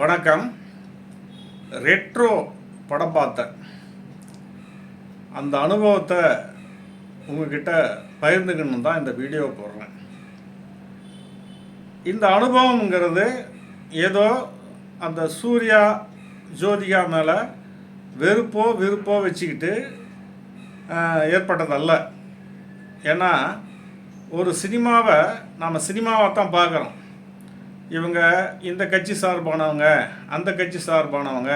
வணக்கம். ரெட்ரோ படம் பார்த்தேன். அந்த அனுபவத்தை உங்ககிட்ட பகிர்ந்துக்கணும் தான் இந்த வீடியோ போடுறேன். இந்த அனுபவங்கிறது ஏதோ அந்த சூர்யா ஜோதிகா மேலே வெறுப்போ விருப்போ வச்சுக்கிட்டு ஏற்பட்டதல்ல. ஏன்னா ஒரு சினிமாவை நாம் சினிமாவை தான் பார்க்குறோம். இவங்க இந்த கட்சி சார்பானவங்க அந்த கட்சி சார்பானவங்க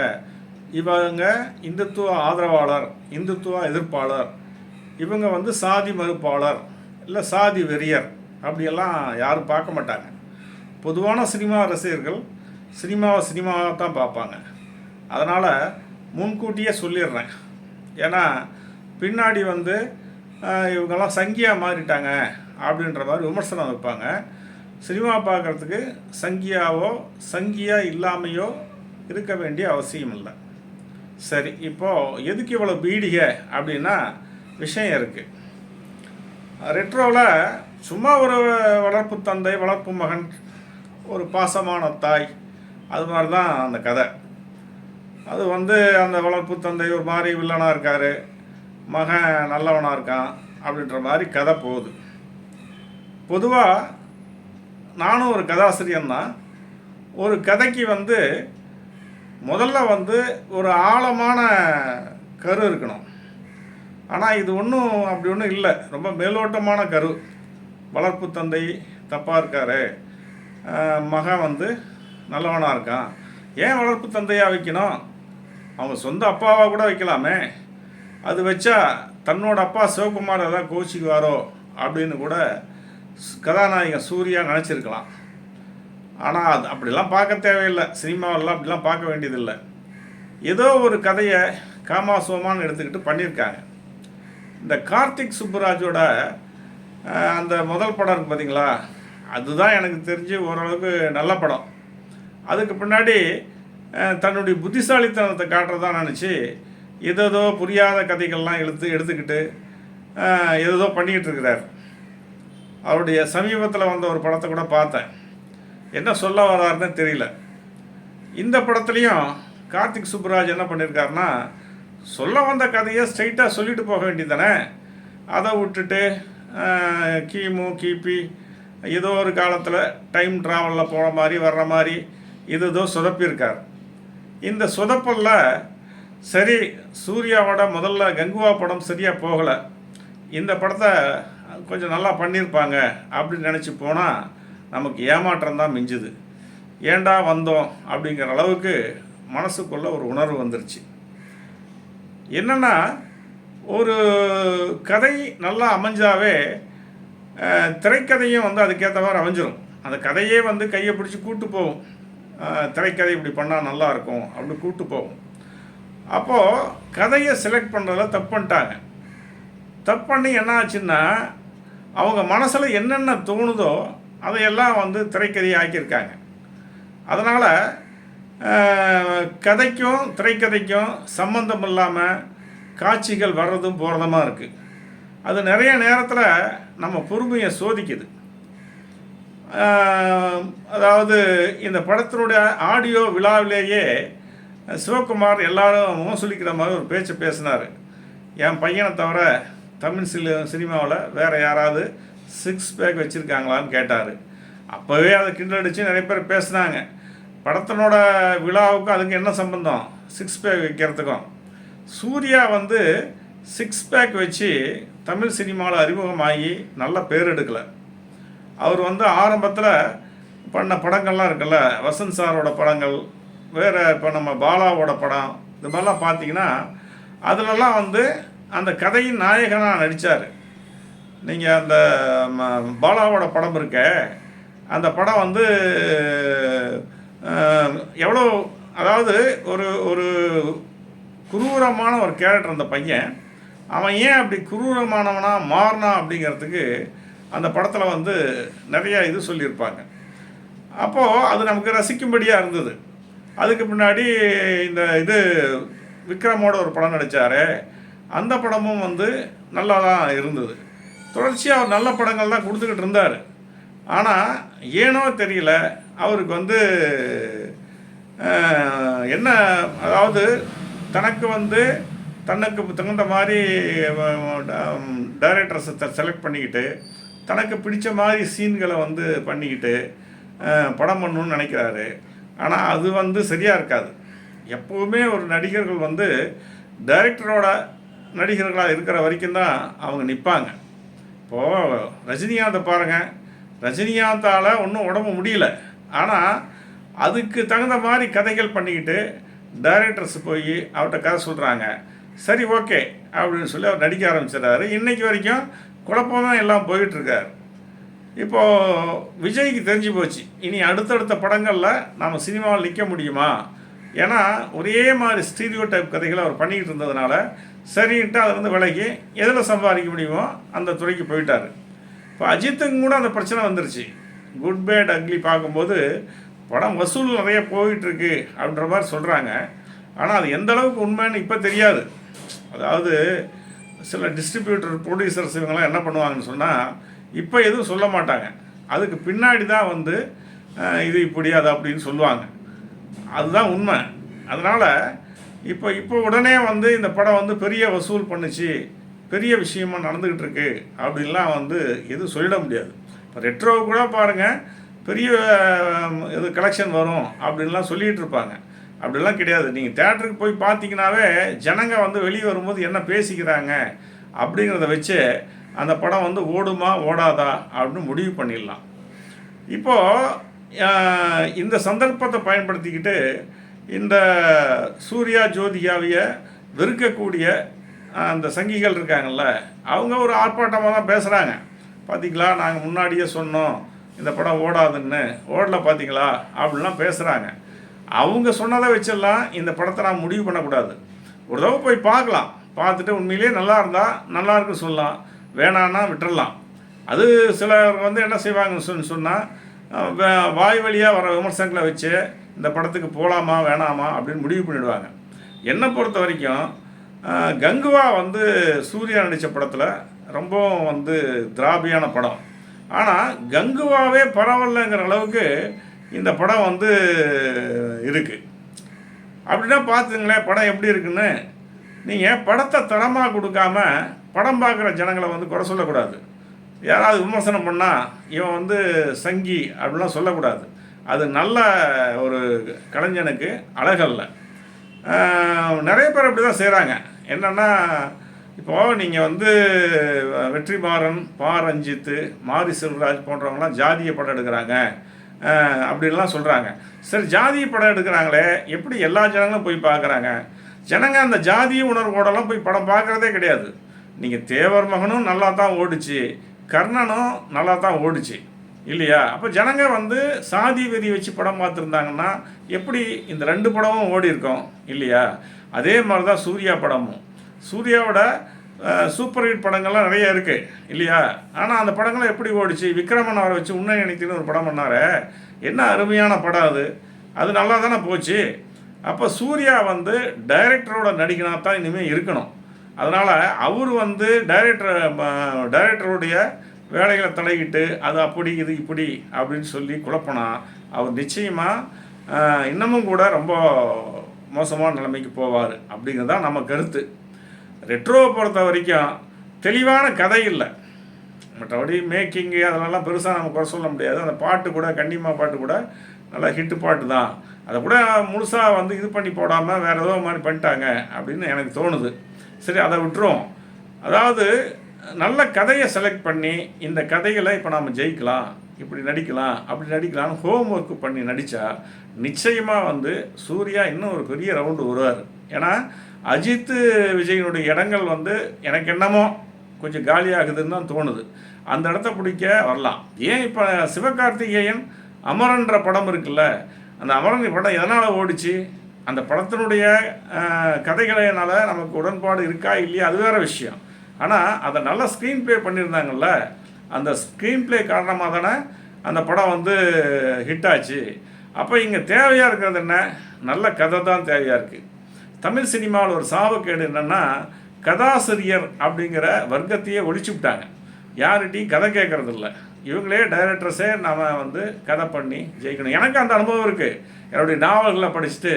இவங்க இந்துத்துவ ஆதரவாளர் இந்துத்துவ எதிர்ப்பாளர் இவங்க வந்து சாதி மறுப்பாளர் இல்லை சாதி வெறியர் அப்படியெல்லாம் யாரும் பார்க்க மாட்டாங்க. பொதுவான சினிமா ரசிகர்கள் சினிமாவை சினிமாவாக தான் பார்ப்பாங்க. அதனால் முன்கூட்டியே சொல்லிடுறேன். ஏன்னா பின்னாடி வந்து இவங்கெல்லாம் சங்கியாக மாறிட்டாங்க அப்படின்ற மாதிரி விமர்சனம் வைப்பாங்க. சினிமா பார்க்குறதுக்கு சங்கியாவோ சங்கியா இல்லாமையோ இருக்க வேண்டிய அவசியம் இல்லை. சரி இப்போது எதுக்கு இவ்வளோ பீடிகை அப்படின்னா விஷயம் இருக்குது ரெட்ரோவில் சும்மா ஒரு வளர்ப்பு தந்தை வளர்ப்பு மகன் ஒரு பாசமான தாய் அது மாதிரி தான் அந்த கதை. அது வந்து அந்த வளர்ப்பு தந்தை ஒரு மாதிரி வில்லனாக இருக்கார் மகன் நல்லவனாக இருக்கான் அப்படின்ற மாதிரி கதை போகுது. பொதுவாக நானும் ஒரு கதாசிரியன் தான் ஒரு கதைக்கு வந்து முதல்ல வந்து ஒரு ஆழமான கரு இருக்கணும். ஆனால் இது ஒன்றும் அப்படி ஒன்றும் இல்லை. ரொம்ப மேலோட்டமான கரு. வளர்ப்பு தந்தை தப்பாக இருக்காரு. மகன் வந்து நல்லவனாக இருக்கான். ஏன் வளர்ப்பு தந்தையாக வைக்கணும்? அவங்க சொந்த அப்பாவாக கூட வைக்கலாமே. அது வச்சா தன்னோட அப்பா சிவகுமார் ஏதாவது கோச்சிக்குவாரோ அப்படின்னு கூட கதாநாயகன் சூர்யா நினச்சிருக்கலாம் ஆனால் அது அப்படிலாம் பார்க்க தேவையில்லை. சினிமாவெல்லாம் அப்படிலாம் பார்க்க வேண்டியதில்லை. ஏதோ ஒரு கதையை காமாசுவமான்னு எடுத்துக்கிட்டு பண்ணியிருக்காங்க. இந்த கார்த்திக் சுப்புராஜோட அந்த முதல் படம் இருக்கு பார்த்தீங்களா அதுதான் எனக்கு தெரிஞ்சு ஓரளவுக்கு நல்ல படம். அதுக்கு பின்னாடி தன்னுடைய புத்திசாலித்தனத்தை காட்டுறதா நினச்சி ஏதோ புரியாத கதைகள்லாம் எடுத்து எடுத்துக்கிட்டு ஏதோ ஏதேதோ பண்ணிக்கிட்டு இருக்கிறார். அவருடைய சமீபத்தில் வந்த ஒரு படத்தை கூட பார்த்தேன். என்ன சொல்ல வராருன்னு தெரியல. இந்த படத்துலையும் கார்த்திக் சுப்புராஜ் என்ன பண்ணியிருக்காருன்னா சொல்ல வந்த கதையை ஸ்ட்ரைட்டாக சொல்லிட்டு போக வேண்டியதானே அதை விட்டுட்டு கிமு கிபி ஏதோ ஒரு காலத்தில் டைம் ட்ராவலில் போன மாதிரி வர்ற மாதிரி இது ஏதோ சொதப்பியிருக்கார். இந்த சொதப்பல்ல சரி சூர்யாவோட முதல்ல கங்குவா படம் சரியாக போகலை. இந்த படத்தை கொஞ்சம் நல்லா பண்ணியிருப்பாங்க அப்படின்னு நினச்சி போனால் நமக்கு ஏமாற்றம் தான் மிஞ்சுது. ஏண்டா வந்தோம் அப்படிங்கிற அளவுக்கு மனசுக்குள்ள ஒரு உணர்வு வந்துருச்சு. என்னென்னா ஒரு கதை நல்லா அமைஞ்சாவே திரைக்கதையும் வந்து அதுக்கேற்ற மாதிரி அமைஞ்சிரும். அந்த கதையே வந்து கையை பிடிச்சி கூட்டு போகும். திரைக்கதை இப்படி பண்ணால் நல்லா இருக்கும் அப்படி கூட்டு போகும். அப்போது கதையை செலக்ட் பண்ணுறதில் தப்பு பண்ணிட்டாங்க. தப்பு பண்ணி என்ன ஆச்சுன்னா அவங்க மனசில் என்னென்ன தோணுதோ அதையெல்லாம் வந்து திரைக்கதையை ஆக்கியிருக்காங்க அதனால் கதைக்கும் திரைக்கதைக்கும் சம்மந்தம் இல்லாமல் காட்சிகள் வர்றதும் போகிறதுமா இருக்குது அது நிறைய நேரத்தில் நம்ம பொறுமையை சோதிக்குது. அதாவது இந்த படத்தினுடைய ஆடியோ விழாவிலேயே சிவகுமார் எல்லாரும் மோசலிக்கிற மாதிரி ஒரு பேச்சு பேசினார். என் பையனை தவிர தமிழ் சில சினிமாவில் வேறு யாராவது சிக்ஸ் பேக் வச்சுருக்காங்களான்னு கேட்டார். அப்போவே அதை கிண்டல் அடித்து நிறைய பேர் பேசுனாங்க. படத்தினோட விழாவுக்கும் அதுக்கு என்ன சம்பந்தம்? சிக்ஸ் பேக் வைக்கிறதுக்கும். சூர்யா வந்து சிக்ஸ் பேக் வச்சு தமிழ் சினிமாவில் அறிமுகமாகி நல்ல பேர் எடுக்கலை. அவர் வந்து ஆரம்பத்தில் பண்ண படங்கள்லாம் இருக்குல்ல வசந்த் சாரோட படங்கள் வேறு இப்போ நம்ம பாலாவோட படம் இது மாதிரிலாம் பார்த்தீங்கன்னா அதிலலாம் வந்து அந்த கதையின் நாயகனாக நடித்தார் நீங்கள் அந்த ம- பாலாவோட படம் இருக்க அந்த படம் வந்து எவ்வளோ அதாவது ஒரு ஒரு குரூரமான ஒரு கேரக்டர் அந்த பையன். அவன் ஏன் அப்படி குரூரமானவனாக மாறினான் அப்படிங்கிறதுக்கு அந்த படத்தில் வந்து நிறையா இது சொல்லியிருப்பாங்க. அப்போது அது நமக்கு ரசிக்கும்படியாக இருந்தது. அதுக்கு பின்னாடி இந்த இது விக்ரமோட ஒரு படம் நடித்தார் அந்த படமும் வந்து நல்லா தான் இருந்தது. தொடர்ச்சியாக அவர் நல்ல படங்கள் தான் கொடுத்துக்கிட்டு இருந்தார். ஆனால் ஏனோ தெரியல அவருக்கு வந்து என்ன அதாவது தனக்கு வந்து தனக்கு தகுந்த மாதிரி டைரக்டர்ஸை செலக்ட் பண்ணிக்கிட்டு தனக்கு பிடிச்ச மாதிரி சீன்களை வந்து பண்ணிக்கிட்டு படம் பண்ணணும்னு நினைக்கிறாரு. ஆனால் அது வந்து சரியாக இருக்காது. எப்போவுமே ஒரு நடிகர்கள் வந்து டைரக்டரோட நடிகர்களாக இருக்கிற வரைக்கும் தான் அவங்க நிற்பாங்க இப்போது ரஜினிகாந்தை பாருங்கள் ரஜினிகாந்தால் ஒன்றும் உடம்பு முடியல. ஆனால் அதுக்கு தகுந்த மாதிரி கதைகள் பண்ணிக்கிட்டு டைரக்டர்ஸ் போய் அவர்கிட்ட கதை சொல்கிறாங்க சரி ஓகே அப்படின்னு சொல்லி அவர் நடிக்க ஆரம்பிச்சிடுறாரு. இன்றைக்கி வரைக்கும் குழப்பம் தான் எல்லாம் போயிட்டுருக்கார். இப்போது விஜய்க்கு தெரிஞ்சு போச்சு. இனி அடுத்தடுத்த படங்களில் நாம் சினிமாவில் நிற்க முடியுமா? ஏன்னா ஒரே மாதிரி ஸ்டீரியோ டைப் கதைகளை அவர் பண்ணிக்கிட்டு இருந்ததுனால சரின்ட்டு அதுலேருந்து வந்து விலகி எதில் சம்பாதிக்க முடியுமோ அந்த துறைக்கு போயிட்டார். இப்போ அஜித்துக்கும் கூட அந்த பிரச்சனை வந்துருச்சு. குட் பேட் அக்லி பார்க்கும்போது படம் வசூல் நிறைய போயிட்டுருக்கு அப்படின்ற மாதிரி சொல்கிறாங்க ஆனால் அது எந்த அளவுக்கு உண்மைன்னு இப்போ தெரியாது. அதாவது சில டிஸ்ட்ரிபியூட்டர் ப்ரொடியூசர்ஸ் இவங்கெல்லாம் என்ன பண்ணுவாங்கன்னு சொன்னால் இப்போ எதுவும் சொல்ல மாட்டாங்க. அதுக்கு பின்னாடி தான் வந்து இது இப்படி அது அப்படின்னு சொல்லுவாங்க. அதுதான் உண்மை. அதனால் இப்போ இப்போ உடனே வந்து இந்த படம் வந்து பெரிய வசூல் பண்ணுச்சு பெரிய விஷயமா நடந்துக்கிட்டு இருக்கு அப்படின்லாம் வந்து எதுவும் சொல்லிட முடியாது. இப்போ ரெட்ரோ கூட பாருங்கள் பெரிய இது கலெக்ஷன் வரும் அப்படின்லாம் சொல்லிகிட்டு இருப்பாங்க அப்படிலாம் கிடையாது. நீங்கள் தேட்டருக்கு போய் பார்த்தீங்கன்னாவே ஜனங்க வந்து வெளியே வரும்போது என்ன பேசிக்கிறாங்க அப்படிங்கிறத வச்சு அந்த படம் வந்து ஓடுமா ஓடாதா அப்படின்னு முடிவு பண்ணிடலாம். இப்போது இந்த சந்தர்ப்பத்தை பயன்படுத்திக்கிட்டு இந்த சூர்யா ஜோதிகாவிய வெறுக்கக்கூடிய அந்த சங்கிகள் இருக்காங்கல்ல அவங்க ஒரு ஆர்ப்பாட்டமாக தான் பேசுகிறாங்க பார்த்தீங்களா நாங்கள் முன்னாடியே சொன்னோம் இந்த படம் ஓடாதுன்னு. ஓடல பார்த்தீங்களா அப்படிலாம் பேசுகிறாங்க அவங்க சொன்னதை வச்செல்லாம் இந்த படத்தை நான் முடிவு பண்ணக்கூடாது. ஒரு தடவை போய் பார்க்கலாம். பார்த்துட்டு உண்மையிலேயே நல்லா இருந்தால் நல்லா இருக்குன்னு சொல்லலாம். வேணான்னா விட்டுறலாம். அது சிலர் வந்து என்ன செய்வாங்கன்னு சொன்னு சொன்னால் வாய் வழியாக வர விமர்சனங்களை வச்சு இந்த படத்துக்கு போகலாமா வேணாமா அப்படின்னு முடிவு பண்ணிவிடுவாங்க என்னை பொறுத்த வரைக்கும் கங்குவா வந்து சூர்யா நடித்த படத்தில் ரொம்பவும் வந்து திராபியான படம். ஆனால் கங்குவாவே பரவாயில்லங்கிற அளவுக்கு இந்த படம் வந்து இருக்குது அப்படின்னா பார்த்துங்களேன் படம் எப்படி இருக்குன்னு. நீங்கள் படத்தை தரமாக கொடுக்காம படம் பார்க்குற ஜனங்களை வந்து குறை சொல்லக்கூடாது. யாராவது விமர்சனம் பண்ணால் இவன் வந்து சங்கி அப்படிலாம் சொல்லக்கூடாது. அது நல்ல ஒரு கலைஞனுக்கு அழகல்ல. நிறைய பேர் அப்படி தான் செய்கிறாங்க என்னென்னா இப்போது நீங்கள் வந்து வெற்றிமாறன் பா ரஞ்சித்து மாரி செல்வராஜ் போன்றவங்களாம் ஜாதிய படம் எடுக்கிறாங்க. அப்படின்லாம் சொல்கிறாங்க சரி ஜாதிய படம் எடுக்கிறாங்களே எப்படி எல்லா ஜனங்களும் போய் பார்க்குறாங்க ஜனங்க அந்த ஜாதிய உணர்வோடலாம் போய் படம் பார்க்குறதே கிடையாது. நீங்கள் தேவர் மகனும் நல்லா தான் ஓடிச்சு. கர்ணனும் நல்லா தான் ஓடிச்சு. இல்லையா? அப்போ ஜனங்க வந்து சாதி வெறி வச்சு படம் பார்த்துருந்தாங்கன்னா எப்படி இந்த ரெண்டு படமும் ஓடி இருக்கோம்? இல்லையா? அதே மாதிரி தான் சூர்யா படமும். சூர்யாவோட சூப்பர் ஹிட் படங்கள்லாம் நிறைய இருக்குது இல்லையா? ஆனால் அந்த படங்கள்லாம் எப்படி ஓடிச்சு? விக்ரமன் அவரை வச்சு உன்னை நினைத்துன்னு ஒரு படம் பண்ணார். என்ன அருமையான படம் அது. அது நல்லா தானே போச்சு. அப்போ சூர்யா வந்து டைரக்டரோட நடிகனா தான் இனிமேல் இருக்கணும். அதனால் அவர் வந்து டைரக்டர் டைரக்டருடைய வேலைகளை தலையிட்டு அது அப்படி இது இப்படி அப்படின்னு சொல்லி குழப்பினா அவர் நிச்சயமாக இன்னமும் கூட ரொம்ப மோசமான நிலைமைக்கு போவார் அப்படிங்கிறது தான் நம்ம கருத்து. ரெட்ரோவை பொறுத்த வரைக்கும் தெளிவான கதை இல்லை. மற்றபடி மேக்கிங்கு அதெல்லாம் பெருசாக நம்ம குறை சொல்ல முடியாது. அந்த பாட்டு கூட கண்டிமா பாட்டு கூட நல்லா ஹிட்டு பாட்டு தான். அதை கூட முழுசாக வந்து இது பண்ணி போடாமல் வேறு ஏதோ மாதிரி பண்ணிட்டாங்க அப்படின்னு எனக்கு தோணுது. சரி அதை விட்டுருவோம் அதாவது நல்ல கதையை செலக்ட் பண்ணி இந்த கதைகளை இப்போ நாம் ஜெயிக்கலாம் இப்படி நடிக்கலாம் அப்படி நடிக்கலாம்னு ஹோம் ஒர்க்கு பண்ணி நடித்தா நிச்சயமாக வந்து சூர்யா இன்னும் ஒரு பெரிய ரவுண்டு வருவார். ஏன்னா அஜித் விஜயனுடைய இடங்கள் வந்து எனக்கு என்னமோ கொஞ்சம் காலியாகுதுன்னு தான் தோணுது. அந்த இடத்த பிடிக்க வரலாம். ஏன் இப்போ சிவகார்த்திகேயன் அமரன்ற படம் இருக்குல்ல அந்த அமரன் படம் எதனால் ஓடிச்சு? அந்த படத்தினுடைய அஹ், நமக்கு உடன்பாடு இருக்கா இல்லையா அது வேற விஷயம். ஆனால் அதை நல்லா ஸ்க்ரீன் ப்ளே பண்ணியிருந்தாங்கல்ல அந்த ஸ்க்ரீன் ப்ளே காரணமாக தானே அந்த படம் வந்து ஹிட் ஆச்சு. அப்போ இங்கே தேவையாக இருக்கிறது என்ன? நல்ல கதை தான் தேவையாக இருக்குது தமிழ் சினிமாவில் ஒரு சாபக்கேடு என்னென்னா கதாசிரியர் அப்படிங்கிற வர்க்கத்தையே ஒழிச்சு விட்டாங்க. யார்கிட்டையும் கதை கேட்குறதில்ல. இவங்களே டைரக்டர்ஸே நம்ம வந்து கதை பண்ணி ஜெயிக்கணும். எனக்கு அந்த அனுபவம் இருக்குது என்னுடைய நாவல்களை படிச்சுட்டு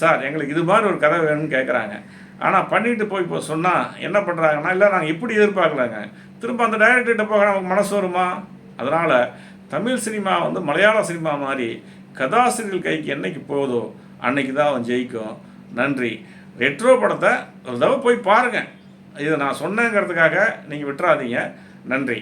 சார் எங்களுக்கு இது மாதிரி ஒரு கதை வேணும்னு கேட்குறாங்க ஆனால் பண்ணிட்டு போய் இப்போ சொன்னால் என்ன பண்ணுறாங்கன்னா இல்லை நாங்கள் இப்படி எதிர்பார்க்கலாங்க. திரும்ப அந்த டைரக்டர்கிட்ட போக நமக்கு மனசு வருமா? அதனால் தமிழ் சினிமா வந்து மலையாள சினிமா மாதிரி கதாசிரியர்கள் கைக்கு என்னைக்கு போதோ அன்னைக்கு தான் அவன் ஜெயிக்கும். நன்றி. ரெட்ரோ படத்தை ஒரு தடவை போய் பாருங்கள் இதை நான் சொன்னேங்கிறதுக்காக நீங்கள் விட்டுறாதீங்க. நன்றி.